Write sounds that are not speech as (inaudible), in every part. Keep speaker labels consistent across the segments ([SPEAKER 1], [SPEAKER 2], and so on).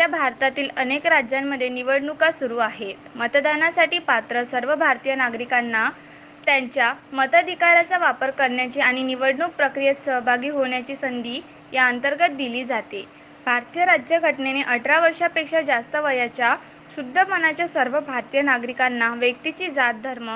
[SPEAKER 1] सध्या भारतातील अनेक राज्यांमध्ये निवडणुका सुरू आहेत. मतदानासाठी पात्र सर्व भारतीय नागरिकांना त्यांच्या मताधिकाराचा वापर करण्याची आणि निवडणूक प्रक्रियेत सहभागी होण्याची संधी या अंतर्गत दिली जाते. भारतीय राज्यघटनेने अठरा वर्षापेक्षा जास्त वयाच्या शुद्ध मनाच्या सर्व भारतीय नागरिकांना व्यक्तीची जात धर्म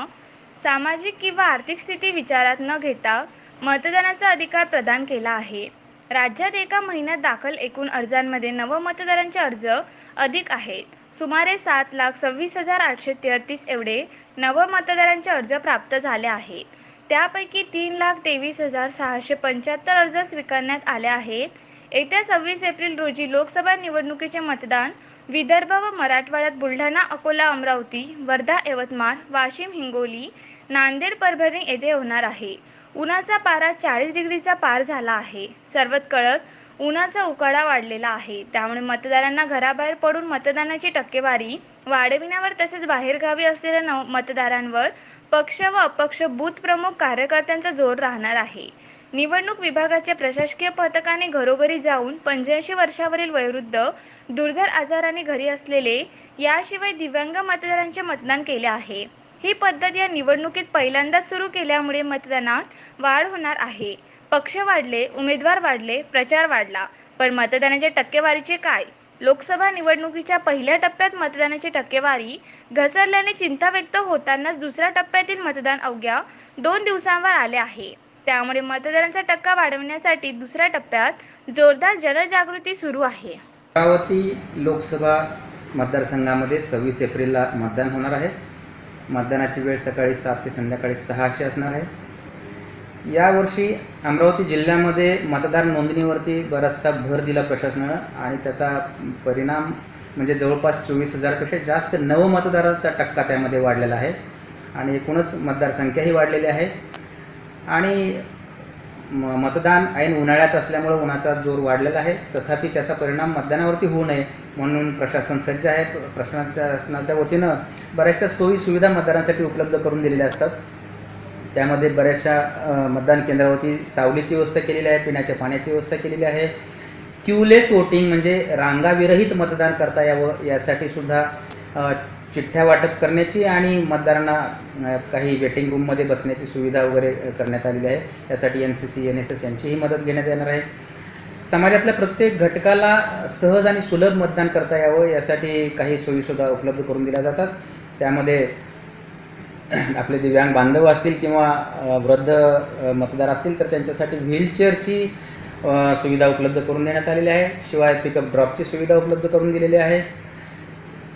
[SPEAKER 1] सामाजिक किंवा आर्थिक स्थिती विचारात न घेता मतदानाचा अधिकार प्रदान केला आहे. राज्यात एका महिन्यात दाखल एकूण अर्जांमध्ये नवमतदारांचे अर्ज अधिक आहेत. सुमारे सात लाख सव्वीस हजार आठशे तेहतीस एवढे नवमतदारांचे अर्ज प्राप्त झाले आहेत. त्यापैकी तीन लाख तेवीस हजार सहाशे पंच्याहत्तर अर्ज स्वीकारण्यात आले आहेत. येत्या सव्वीस एप्रिल रोजी लोकसभा निवडणुकीचे मतदान विदर्भ व मराठवाड्यात बुलढाणा अकोला अमरावती वर्धा यवतमाळ वाशिम हिंगोली नांदेड परभणी येथे होणार आहे. उन्हाचा पारा चाळीस डिग्रीचा पार झाला आहे. सर्वत कळत उन्हाचा उकाडा वाढलेला आहे. त्यामुळे मतदारांना घराबाहेर पडून मतदानाची टक्केवारी वाढविण्यावर तसेच बाहेरगावी असलेल्या नव मतदारांवर पक्ष व अपक्ष बूथ प्रमुख कार्यकर्त्यांचा जोर राहणार आहे. निवडणूक विभागाच्या प्रशासकीय पथकाने घरोघरी जाऊन पंच्याऐंशी वर्षावरील वयोवृद्ध दुर्धर आजाराने घरी असलेले याशिवाय दिव्यांग मतदारांचे मतदान केले आहे. ही पद्धत या निवडणुकीत पहिल्यांदाच सुरू केल्यामुळे मतदानात वाढ होणार आहे. पक्ष वाढले उमेदवार वाढले प्रचार वाढला. पण मतदानाच्या टक्केवारीचे काय? लोकसभा निवडणुकीच्या पहिल्या टप्प्यात मतदानाची टक्केवारी घसरल्याने चिंता व्यक्त होतानाच दुसऱ्या टप्प्यातील मतदान अवघ्या दोन दिवसांवर आले आहे. त्यामुळे मतदानाचा टक्का वाढवण्यासाठी दुसऱ्या टप्प्यात जोरदार जनजागृती सुरू आहे.
[SPEAKER 2] अमरावती लोकसभा मतदारसंघामध्ये सव्वीस एप्रिलला मतदान होणार आहे. मतदानाची वेळ सकाळी सात ते संध्याकाळी सहा अशी असणार आहे. यावर्षी अमरावती जिल्ह्यामध्ये मतदार नोंदणीवरती बराचसा भर दिला प्रशासनानं आणि त्याचा परिणाम म्हणजे जवळपास चोवीस हजारपेक्षा जास्त नवमतदाराचा टक्का त्यामध्ये वाढलेला आहे. आणि एकूणच मतदारसंख्याही वाढलेली आहे. आणि म मतदान ऐन उन्हाळ्यात असल्यामुळं उन्हाचा जोर वाढलेला आहे. तथापि त्याचा परिणाम मतदानावरती होऊ नये म्हणून प्रशासन सज्ज आहे. प्रशासनाच्या वतीनं बऱ्याचशा सोयीसुविधा मतदारांसाठी उपलब्ध करून दिलेल्या असतात. त्यामध्ये बऱ्याचशा मतदान केंद्रावरती सावलीची व्यवस्था केलेली आहे पिण्याच्या पाण्याची व्यवस्था केलेली आहे. क्यूलेस वोटिंग म्हणजे रांगाविरहित मतदान करता यावं यासाठी सुद्धा चिठ्ठ्या वाटप करण्याची आणि मतदारांना काही वेटिंग रूममध्ये बसण्याची सुविधा वगैरे करण्यात आलेली आहे. त्यासाठी N C C N S S यांचीही मदत घेण्यात येणार आहे. समाजातल्या प्रत्येक घटकाला सहज आणि सुलभ मतदान करता यावं यासाठी काही सोयीसुद्धा उपलब्ध करून दिल्या जातात. त्यामध्ये आपले दिव्यांग बांधव असतील किंवा वृद्ध मतदार असतील तर त्यांच्यासाठी व्हीलचेअरची सुविधा उपलब्ध करून देण्यात आलेली आहे. शिवाय पिकअप ड्रॉपची सुविधा उपलब्ध करून दिलेली आहे.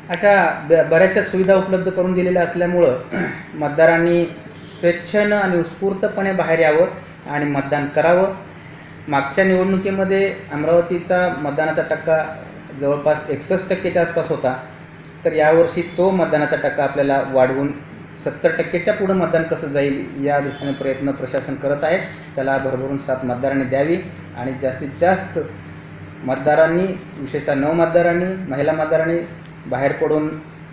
[SPEAKER 2] अशा ब बऱ्याचशा सुविधा उपलब्ध करून दिलेल्या असल्यामुळं (clears throat) मतदारांनी स्वेच्छेनं आणि उत्स्फूर्तपणे बाहेर यावं आणि मतदान करावं. मागच्या निवडणुकीमध्ये अमरावतीचा मतदानाचा टक्का जवळपास एकसष्ट टक्केच्या आसपास होता. तर यावर्षी तो मतदानाचा टक्का आपल्याला वाढवून सत्तर टक्केच्या पुढं मतदान कसं जाईल या दृष्टीने प्रयत्न प्रशासन करत आहे त्याला भरभरून साथ मतदारांनी द्यावी आणि जास्तीत जास्त मतदारांनी विशेषतः नवमतदारांनी महिला मतदारांनी बाहेर पडून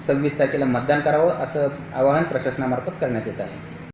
[SPEAKER 2] सव्वीस तारखेला मतदान करावं असं आवाहन प्रशासनामार्फत करण्यात येत आहे.